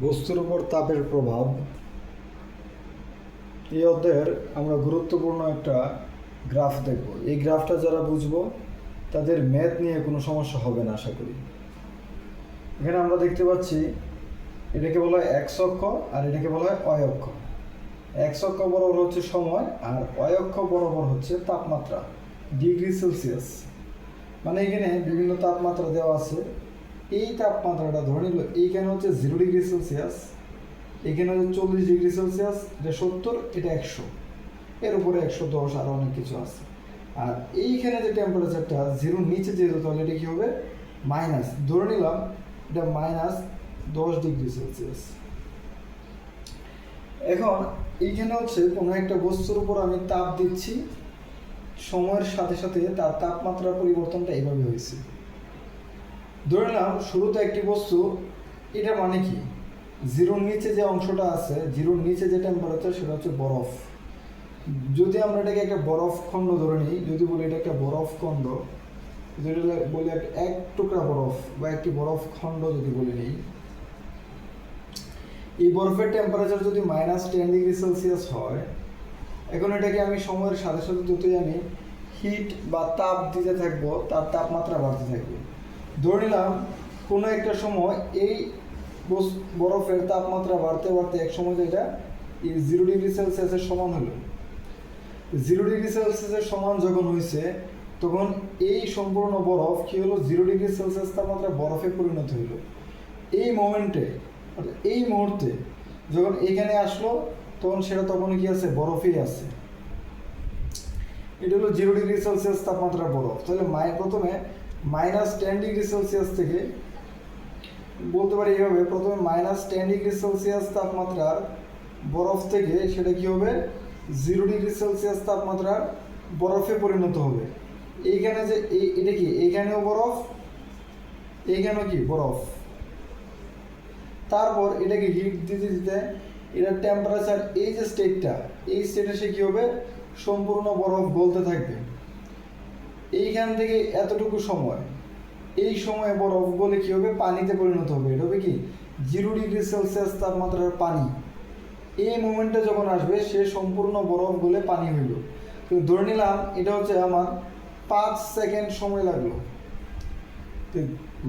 বস্তুর উপর তাপের প্রভাব। এই অধ্যায়ের আমরা গুরুত্বপূর্ণ একটা গ্রাফ দেখব। এই গ্রাফটা যারা বুঝব, তাদের ম্যাথ নিয়ে কোনো সমস্যা হবে না, আশা করি। এখানে আমরা দেখতে পাচ্ছি, এটাকে বলা হয় এক্স অক্ষ আর এটাকে বলা হয় অয় অক্ষ। এক্স অক্ষ বরাবর হচ্ছে সময় আর অয় অক্ষ বরাবর হচ্ছে তাপমাত্রা, ডিগ্রি সেলসিয়াস। মানে এখানে বিভিন্ন তাপমাত্রা দেওয়া আছে। এই তাপমাত্রাটা ধরে নিল, এইখানে হচ্ছে জিরো ডিগ্রি সেলসিয়াস এখানে হচ্ছে চল্লিশ ডিগ্রি সেলসিয়াস এটা সত্তর, এটা একশো। এর উপরে একশো দশ আরও অনেক কিছু আছে। আর এইখানে যে টেম্পারেচারটা জিরোর নিচে যেহেতু, তাহলে এটা কী হবে? মাইনাস ধরে নিলাম, এটা মাইনাস দশ ডিগ্রি সেলসিয়াস এখন এইখানে হচ্ছে কোনো একটা বস্তুর উপর আমি তাপ দিচ্ছি, সময়ের সাথে সাথে তার তাপমাত্রার পরিবর্তনটা এইভাবে হয়েছে। ধরে নিলাম শুরুতে একটি বস্তু, এটা মানে কি? জিরোর নিচে যে অংশটা আছে, জিরোর নিচে যে টেম্পারেচার সেটা হচ্ছে বরফ। যদি আমরা এটাকে একটা বরফ খণ্ড ধরে নিই, যদি বলি এটা একটা বরফ খণ্ড, যদি বলি এক টুকরা বরফ বা একটি বরফ খণ্ড যদি বলে নিই, এই বরফের টেম্পারেচার যদি মাইনাস টেন ডিগ্রি সেলসিয়াস হয়, এখন এটাকে আমি সময়ের সাথে সাথে যতই আমি হিট বা তাপ দিতে থাকব, তার তাপমাত্রা বাড়তে থাকবে। ধরে নিলাম, কোনো একটা সময় এই বরফের তাপমাত্রা বাড়তে বাড়তে এক সময় এটা জিরো ডিগ্রি সেলসিয়াসের সমান হলো। জিরো ডিগ্রি সেলসিয়াসের সমান যখন হয়েছে, তখন এই সম্পূর্ণ বরফ কী হলো? জিরো ডিগ্রি সেলসিয়াস তাপমাত্রা বরফে পরিণত হলো। এই মোমেন্টে এই মুহূর্তে যখন এখানে আসলো, তখন সেটা তখন কি আছে? বরফেই আছে। এটা হলো জিরো ডিগ্রি সেলসিয়াস তাপমাত্রা বরফ। তাহলে মায়ের প্রথমে মাইনাস টেন ডিগ্রি সেলসিয়াস থেকে, বলতে পারি এইভাবে, প্রথমে মাইনাস টেন ডিগ্রি সেলসিয়াস তাপমাত্রার বরফ থেকে সেটা কি হবে? জিরো ডিগ্রি সেলসিয়াস তাপমাত্রার বরফে পরিণত হবে। এইখানে যে এই, এটা কি? এইখানেও বরফ, এইখানেও কি? বরফ। তারপর এটাকে হিট দিতে দিতে এটার টেম্পারেচার এই যে স্টেটটা এই স্টেটে সে কী হবে? সম্পূর্ণ বরফ গলতে থাকবে। এইখান থেকে এতটুকু সময়। এই সময়ে বরফ গলে কী হবে? পানিতে পরিণত হবে। এটা হবে কি? জিরো ডিগ্রি সেলসিয়াস তাপমাত্রার পানি। এই মোমেন্টে যখন আসবে, সে সম্পূর্ণ বরফ গলে পানি হইল। তো ধরে নিলাম, এটা হচ্ছে আমার পাঁচ সেকেন্ড সময় লাগল।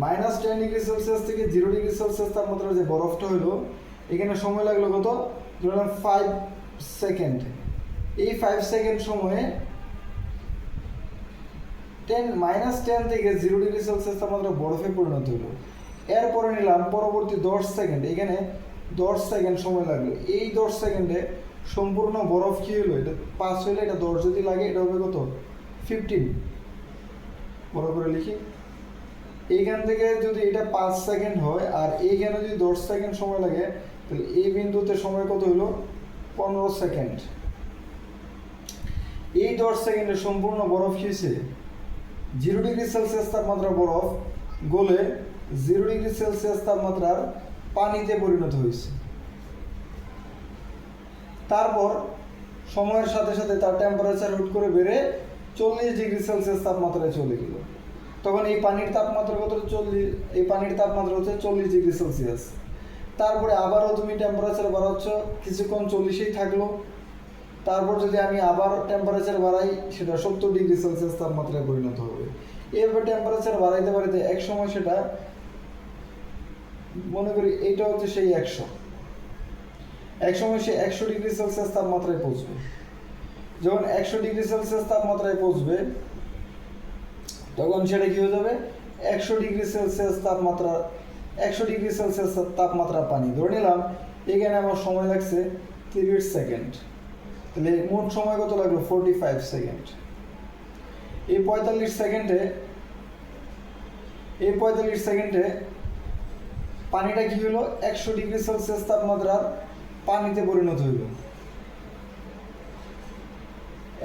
মাইনাস টেন ডিগ্রি সেলসিয়াস থেকে জিরো ডিগ্রি সেলসিয়াস তাপমাত্রার যে বরফটা হলো এখানে সময় লাগল কত? ধরলাম ফাইভ সেকেন্ড এই ফাইভ সেকেন্ড সময়ে টেন, মাইনাস টেন থেকে জিরো ডিগ্রি সেলসিয়াস তাপমাত্রা বরফে পরিণত হলো। এরপরে নিলাম পরবর্তী দশ সেকেন্ড। এখানে দশ সেকেন্ড সময় লাগল। এই দশ সেকেন্ডে সম্পূর্ণ বরফ কী হলো? এটা পাঁচ হইলে এটা দশ যদি লাগে, এটা হবে কত? ফিফটিন বড় করে লিখি। এইখান থেকে যদি এটা পাঁচ সেকেন্ড হয়, আর এইখানে যদি দশ সেকেন্ড সময় লাগে, তাহলে এই বিন্দুতে সময় কত হলো? পনেরো সেকেন্ড। এই দশ সেকেন্ডে সম্পূর্ণ বরফ কি হয়েছে? জিরো ডিগ্রি সেলসিয়াস তাপমাত্রা বরফ গলে জিরো ডিগ্রি সেলসিয়াস তাপমাত্রার পানিতে পরিণত হয়েছে। তারপর সময়ের সাথে সাথে তার টেম্পারেচার হুট করে বেড়ে চল্লিশ ডিগ্রি সেলসিয়াস তাপমাত্রায় চলে গেল। তখন এই পানির তাপমাত্রা কত চল্লিশ, এই পানির তাপমাত্রা হচ্ছে চল্লিশ ডিগ্রি সেলসিয়াস। তারপরে আবারও তুমি টেম্পারেচার বাড়াচ্ছ, কিছুক্ষণ চল্লিশেই থাকল। তারপর যদি আমি আবার টেম্পারেচার বাড়াই, সেটা সত্তর ডিগ্রি সেলসিয়াস তাপমাত্রায় পরিণত হবে। এভাবে টেম্পারেচার বাড়াইতে বাড়াইতে এক সময় সেটা মনে করি এইটা হচ্ছে সেই একশো। এক সময় সে একশো ডিগ্রি সেলসিয়াস তাপমাত্রায় পৌঁছবে। যখন একশো ডিগ্রি সেলসিয়াস তাপমাত্রায় পৌঁছবে, তখন সেটা কি হয়ে যাবে? একশো ডিগ্রি সেলসিয়াস তাপমাত্রা, একশো ডিগ্রি সেলসিয়াস তাপমাত্রা পানি। ধরে নিলাম, এখানে আমার সময় লাগছে তিরিশ সেকেন্ড। তাহলে মোট সময় কত লাগল? Forty five second. এই পঁয়তাল্লিশ সেকেন্ডে এই পঁয়তাল্লিশ সেকেন্ডে পানিটা কি হলো একশো ডিগ্রি সেলসিয়াস তাপমাত্রার পানিতে পরিণত হইল।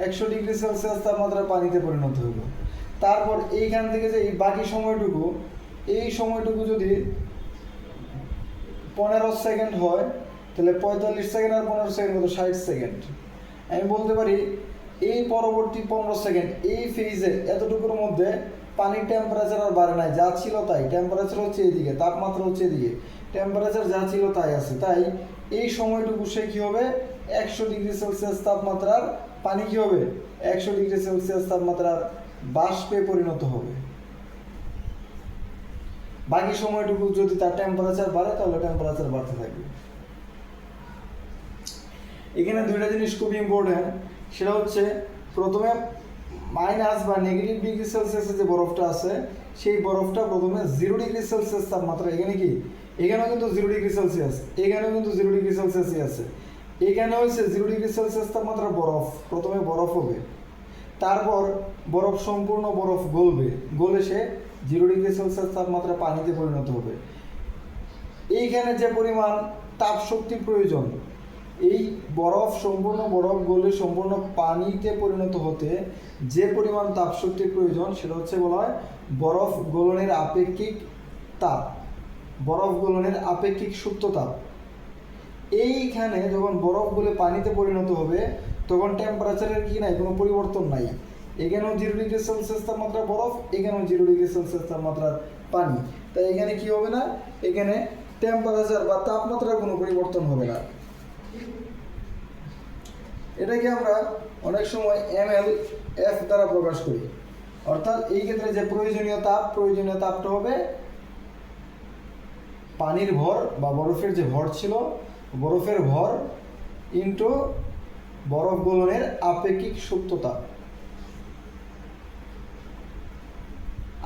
একশো ডিগ্রি সেলসিয়াস তাপমাত্রার পানিতে পরিণত হইল। তারপর এইখান থেকে যে এই বাকি সময়টুকু, এই সময়টুকু যদি পনেরো সেকেন্ড হয়, তাহলে পঁয়তাল্লিশ সেকেন্ড আর পনেরো সেকেন্ড কত? ষাট সেকেন্ড। আমি বলতে পারি, এই পরবর্তী পনেরো সেকেন্ড, এই ফেজে এতটুকুর মধ্যে পানির টেম্পারেচার আর বাড়ে নাই, যা ছিল তাই। টেম্পারেচার হচ্ছে এদিকে, তাপমাত্রা হচ্ছে এদিকে। টেম্পারেচার যা ছিল তাই আছে। তাই এই সময়টুকু সে কী হবে? একশো ডিগ্রি সেলসিয়াস তাপমাত্রার পানি কী হবে? একশো ডিগ্রি সেলসিয়াস তাপমাত্রার বাষ্পে পরিণত হবে। বাকি সময়টুকু যদি তার টেম্পারেচার বাড়ে, তাহলে টেম্পারেচার বাড়তে থাকবে। এখানে দুইটা জিনিস খুব ইম্পর্টেন্ট সেটা হচ্ছে, প্রথমে মাইনাস বা নেগেটিভ ডিগ্রি সেলসিয়াসে যে বরফটা আছে, সেই বরফটা প্রথমে জিরো ডিগ্রি সেলসিয়াস তাপমাত্রা। এখানে কি? এখানেও কিন্তু জিরো ডিগ্রি সেলসিয়াস, এখানেও কিন্তু জিরো ডিগ্রি সেলসিয়াসই আছে। এখানে হচ্ছে জিরো ডিগ্রি সেলসিয়াস তাপমাত্রা বরফ, প্রথমে বরফ হবে। তারপর বরফ সম্পূর্ণ বরফ গলবে, গলে সে জিরো ডিগ্রি সেলসিয়াস তাপমাত্রা পানিতে পরিণত হবে। এইখানে যে পরিমাণ তাপ শক্তি প্রয়োজন এই বরফ সম্পূর্ণ, বরফ গলে সম্পূর্ণ পানিতে পরিণত হতে যে পরিমাণ তাপ শক্তির প্রয়োজন, সেটা হচ্ছে বলা হয় বরফ গলনের আপেক্ষিক তাপ। বরফ গলনের আপেক্ষিক সুপ্ত তাপ। এইখানে যখন বরফ গলে পানিতে পরিণত হবে, তখন টেম্পারেচারের কি নাই? কোনো পরিবর্তন নাই। এখানেও জিরো ডিগ্রি সেলসিয়াস তাপমাত্রা বরফ, এখানেও জিরো ডিগ্রি সেলসিয়াস তাপমাত্রার পানি। তাই এখানে কি হবে না? এখানে টেম্পারেচার বা তাপমাত্রার কোনো পরিবর্তন হবে না। এটাকে আমরা অনেক সময় এম এল এফ দ্বারা প্রকাশ করি। অর্থাৎ এই ক্ষেত্রে যে প্রয়োজনীয় তাপ প্রয়োজনীয় তাপটা হবে পানির ভর বা বরফের যে ভর ছিল, বরফের ভর ইন্টু বরফ গলনের আপেক্ষিক সুপ্ত তাপ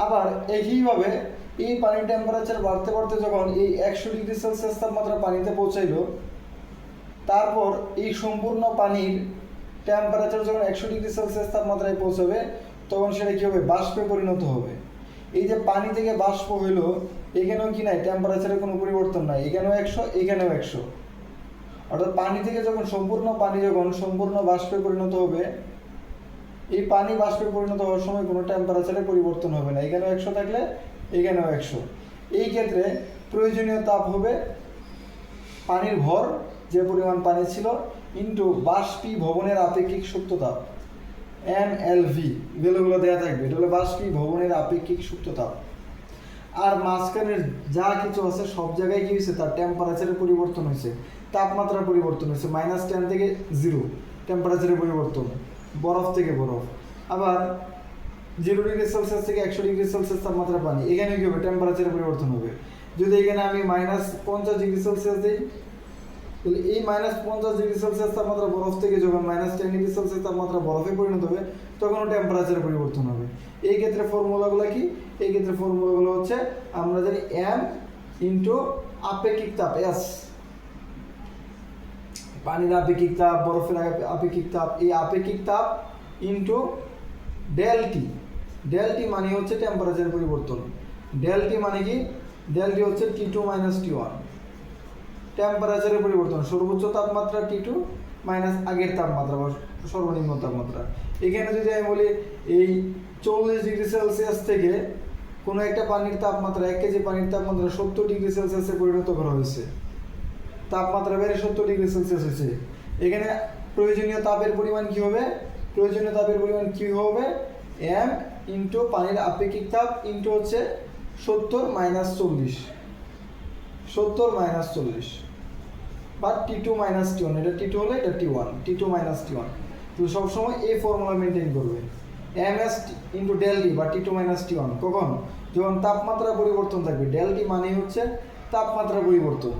আবার একইভাবে এই পানির টেম্পারেচার বাড়তে বাড়তে যখন এই একশো ডিগ্রি সেলসিয়াস তাপমাত্রা পানিতে পৌঁছাইলো তারপর এই সম্পূর্ণ পানির টেম্পারেচার যখন একশো ডিগ্রি সেলসিয়াস তাপমাত্রায় পৌঁছবে, তখন সেটা কী হবে? বাষ্পে পরিণত হবে। এই যে পানি থেকে বাষ্প হইল এখানেও কি নাই? টেম্পারেচারের কোনো পরিবর্তন নাই। এখানেও একশো এখানেও একশো। অর্থাৎ পানি থেকে যখন সম্পূর্ণ পানি যখন সম্পূর্ণ বাষ্পে পরিণত হবে, এই পানি বাষ্পে পরিণত হওয়ার সময় কোনো টেম্পারেচারে পরিবর্তন হবে না। এখানেও একশো থাকলে এখানেও একশো। এই ক্ষেত্রে প্রয়োজনীয় তাপ হবে পানির ভর যে পরিমাণ পানি ছিল ইন্টু বাষ্পী ভবনের আপেক্ষিক সুপ্ত তাপ এম এল ভি ভ্যালুগুলো দেওয়া থাকবে। এটা হলো বাষ্পী ভবনের আপেক্ষিক সুপ্ত তাপ আর মাঝখানের যা কিছু আছে, সব জায়গায় কী হয়েছে? তার টেম্পারেচারের পরিবর্তন হয়েছে। তাপমাত্রার পরিবর্তন হয়েছে। মাইনাস টেন থেকে জিরো টেম্পারেচারের পরিবর্তন। বরফ থেকে বরফ। আবার জিরো ডিগ্রি সেলসিয়াস থেকে একশো ডিগ্রি সেলসিয়াস তাপমাত্রা পানি। এখানে কী হবে? টেম্পারেচারের পরিবর্তন হবে। যদি এখানে আমি মাইনাস পঞ্চাশ ডিগ্রি সেলসিয়াস দিই তাহলে এই মাইনাস পঞ্চাশ ডিগ্রি সেলসিয়াস তাপমাত্রা বরফ থেকে যখন মাইনাস টেন ডিগ্রি সেলসিয়াস তাপমাত্রা বরফে পরিণত হবে তখনও টেম্পারেচার পরিবর্তন হবে। এই ক্ষেত্রে ফর্মুলাগুলো কি? এই ক্ষেত্রে ফর্মুলাগুলো হচ্ছে আমরা জানি এম ইন্টু আপেক্ষিক তাপ এস পানির আপেক্ষিক তাপ, বরফের আপেক্ষিক তাপ, এই আপেক্ষিক তাপ ইন্টু ডেলটি ডেলটি মানে হচ্ছে টেম্পারেচার পরিবর্তন। ডেলটি মানে কি? ডেলটি হচ্ছে T two minus T one টেম্পারেচারের পরিবর্তন, সর্বোচ্চ তাপমাত্রা টি টু মাইনাস আগের তাপমাত্রা বা সর্বনিম্ন তাপমাত্রা। এখানে যদি আমি বলি এই চল্লিশ ডিগ্রি সেলসিয়াস থেকে কোনো একটা পানির তাপমাত্রা, এক কেজি পানির তাপমাত্রা সত্তর ডিগ্রি সেলসিয়াসে পরিণত করা হয়েছে। তাপমাত্রা বেড়ে সত্তর ডিগ্রি সেলসিয়াস হয়েছে। এখানে প্রয়োজনীয় তাপের পরিমাণ কি হবে? প্রয়োজনীয় তাপের পরিমাণ কি হবে? এম ইন্টু পানির আপেক্ষিক তাপ ইন্টু হচ্ছে সত্তর মাইনাস চল্লিশ। সত্তর মাইনাস চল্লিশ। বা T two minus T one, এটা টি টু হলে এটা T one, T two minus T one. তো সবসময় এই ফর্মুলা মেনটেন করবে। M S into del D বা T two minus T one, কখন? যখন তাপমাত্রা পরিবর্তন থাকবে ডেল টি মানে হচ্ছে তাপমাত্রা পরিবর্তন।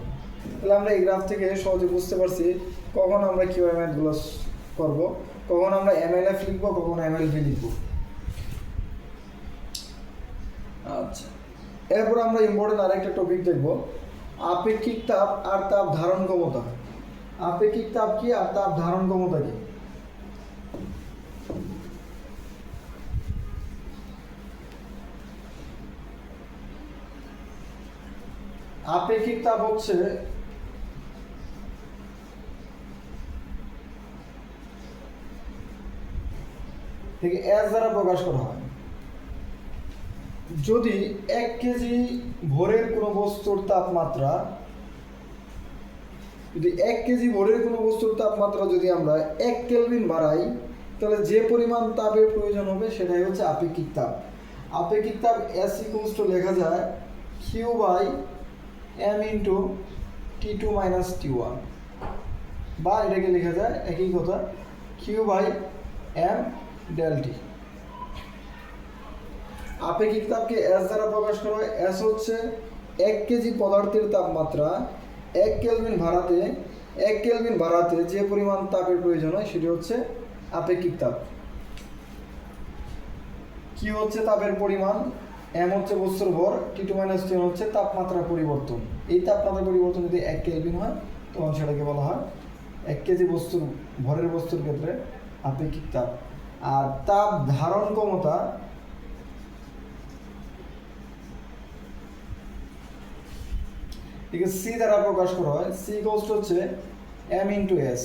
তাহলে আমরা এই গ্রাফ থেকে সহজে বুঝতে পারছি কখন আমরা কীভাবে ম্যাথগুলো করব, কখন আমরা এম এল এফ লিখব, কখন এম এল ভি লিখব। আচ্ছা। এরপর আমরা ইম্পর্টেন্ট আরেকটা টপিক দেখব। আপেক্ষিক তাপ আর তাপ ধারণ ক্ষমতা। আপেক্ষিক তাপ কি আর তাপ ধারণ ক্ষমতা কি? আপেক্ষিক তাপ হচ্ছে থেকে এস দ্বারা প্রকাশ করা হয়। যদি এক কেজি ভোরের কোনো বস্তুর তাপমাত্রা, যদি এক কেজি ভোরের কোনো বস্তুর তাপমাত্রা যদি আমরা এক কেলভিন বাড়াই, তাহলে যে পরিমাণ তাপের প্রয়োজন হবে সেটাই হচ্ছে আপেক্ষিক তাপ। আপেক্ষিক তাপ এস ইকুয়ালস লেখা যায় Q by M into T two minus T one বা এটাকে লেখা যায় একই কথা Q by M del T আপেক্ষিক তাপকে এস দ্বারা প্রকাশ করা হয় এস হচ্ছে এক কেজি পদার্থের তাপমাত্রা। এক কেলভিন ভাড়াতে, এক কেলভিন ভাড়াতে যে পরিমাণ তাপের প্রয়োজন হয়, সেটি হচ্ছে আপেক্ষিক তাপ। কি হচ্ছে তাপের পরিমাণ এম হচ্ছে বস্তুর ভর টি টু মাইনাস টি হচ্ছে তাপমাত্রা পরিবর্তন। এই তাপমাত্রা পরিবর্তন যদি এক কেলভিন হয়, তখন সেটাকে বলা হয় এক কেজি বস্তুর, ভরের বস্তুর ক্ষেত্রে আপেক্ষিক তাপ। আর তাপ ধারণ ক্ষমতা একে সি দ্বারা প্রকাশ করা হয়। সি কষ্ট হচ্ছে এম ইন্টু এস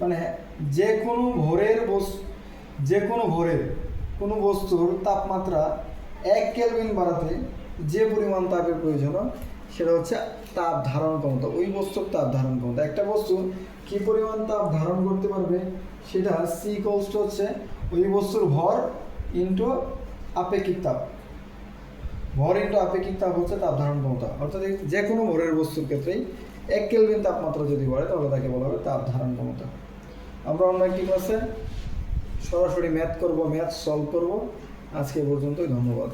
মানে যে কোনো ভোরের বস্তু যে কোনো ভোরের কোনো বস্তুর তাপমাত্রা এক কেলভিন বাড়াতে যে পরিমাণ তাপের প্রয়োজন সেটা হচ্ছে তাপ ধারণ ক্ষমতা। ওই বস্তুর তাপ ধারণ ক্ষমতা। একটা বস্তু কি পরিমাণ তাপ ধারণ করতে পারবে, সেটা সি কষ্ট হচ্ছে ওই বস্তুর ভর ইন্টু আপেক্ষিক তাপ। ভর ইন্টু আপেক্ষিক তাপ হচ্ছে তাপ ধারণ ক্ষমতা। অর্থাৎ যে কোনো ভরের বস্তুর ক্ষেত্রেই এক কেলভিন তাপমাত্রা যদি বাড়ে, তাহলে তাকে বলা হবে তাপ ধারণ ক্ষমতা। আমরা অন্য একটি ক্লাসে সরাসরি ম্যাথ করব ম্যাথ সলভ করব। আজকে পর্যন্তই, ধন্যবাদ।